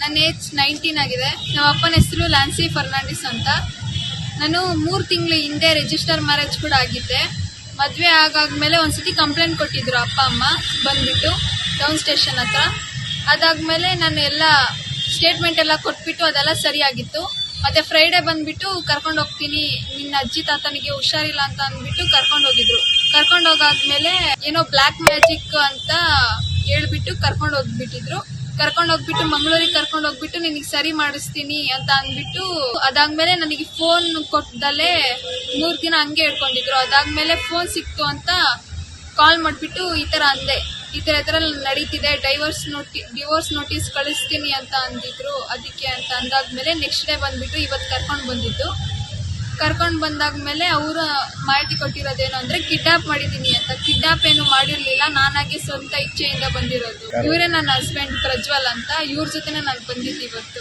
ನನ್ನ age nineteen ಆಗಿದೆ. ನಮ್ಮ ಅಪ್ಪನ ಹೆಸರು ಲ್ಯಾನ್ಸಿ ಫರ್ನಾಂಡಿಸ್ ಅಂತ. ನಾನು ಮೂರು ತಿಂಗಳು ಹಿಂದೆ ರಿಜಿಸ್ಟರ್ ಮ್ಯಾರೇಜ್ ಕೂಡ ಆಗಿದ್ದೆ. ಮದುವೆ ಆಗಾದ್ಮೇಲೆ ಒಂದ್ಸತಿ ಕಂಪ್ಲೇಂಟ್ ಕೊಟ್ಟಿದ್ರು ಅಪ್ಪ, ಅಮ್ಮ ಬಂದ್ಬಿಟ್ಟು ಟೌನ್ ಸ್ಟೇಷನ್ ಹತ್ರ. ಅದಾದಮೇಲೆ ನಾನು ಎಲ್ಲ ಸ್ಟೇಟ್ಮೆಂಟ್ ಎಲ್ಲ ಕೊಟ್ಬಿಟ್ಟು ಅದೆಲ್ಲ ಸರಿಯಾಗಿತ್ತು. ಮತ್ತೆ ಫ್ರೈಡೆ ಬಂದ್ಬಿಟ್ಟು ಕರ್ಕೊಂಡು ಹೋಗ್ತೀನಿ. ನಿನ್ನ ಅಜ್ಜಿ ತಾತನಿಗೆ ಹುಷಾರಿಲ್ಲ ಅಂತ ಅಂದ್ಬಿಟ್ಟು ಕರ್ಕೊಂಡು ಹೋಗಿದ್ರು. ಕರ್ಕೊಂಡು ಹೋಗಾದ್ಮೇಲೆ ಏನೋ ಬ್ಲ್ಯಾಕ್ ಮ್ಯಾಜಿಕ್ ಅಂತ ಹೇಳ್ಬಿಟ್ಟು ಕರ್ಕೊಂಡು ಹೋಗ್ಬಿಟ್ಟಿದ್ರು. ಕರ್ಕೊಂಡು ಹೋಗ್ಬಿಟ್ಟು, ಮಂಗಳೂರಿಗೆ ಕರ್ಕೊಂಡು ಹೋಗ್ಬಿಟ್ಟು ನಿನಗೆ ಸರಿ ಮಾಡಿಸ್ತೀನಿ ಅಂತ ಅಂದ್ಬಿಟ್ಟು ಅದಾದ್ಮೇಲೆ ನನಗೆ ಫೋನ್ ಕೊಟ್ಟದಲ್ಲೇ ಮೂರು ದಿನ ಹಂಗೆ ಇಟ್ಕೊಂಡಿದ್ರು ಅದಾದ್ಮೇಲೆ ಫೋನ್ ಸಿಕ್ತು ಅಂತ ಕಾಲ್ ಮಾಡಿಬಿಟ್ಟು ಈ ತರ ಅಂದೆ. ಈ ತರ ಥರ ನಡೀತಿದೆ ಡೈವರ್ಸ್ ನೋಟಿ ಡಿವೋರ್ಸ್ ನೋಟಿಸ್ ಕಳಿಸ್ತೀನಿ ಅಂತ ಅಂದಿದ್ರು. ಅದಕ್ಕೆ ಅಂತ ಅಂದಾದ್ಮೇಲೆ ನೆಕ್ಸ್ಟ್ ಡೇ ಬಂದ್ಬಿಟ್ಟು ಇವತ್ತು ಕರ್ಕೊಂಡು ಬಂದಿದ್ದು. ಕರ್ಕೊಂಡು ಬಂದಾದ್ಮೇಲೆ ಅವರು ಮಾಹಿತಿ ಕೊಟ್ಟಿರೋದೇನು ಅಂದ್ರೆ ಕಿಡ್ನಾಪ್ ಮಾಡಿದೀನಿ ಅಂತ. ಕಿಡ್ನಾಪ್ ಏನು ಮಾಡಿರ್ಲಿಲ್ಲ ನಾನಾಗಿ ಸ್ವಂತ ಇಚ್ಛೆಯಿಂದ ಬಂದಿರೋದು. ಇವರೇ ನನ್ನ ಹಸ್ಬೆಂಡ್ ಪ್ರಜ್ವಲ್ ಅಂತ. ಇವ್ರ ಜೊತೆನೆ ನಾನು ಬಂದಿದ್ದು ಇವತ್ತು.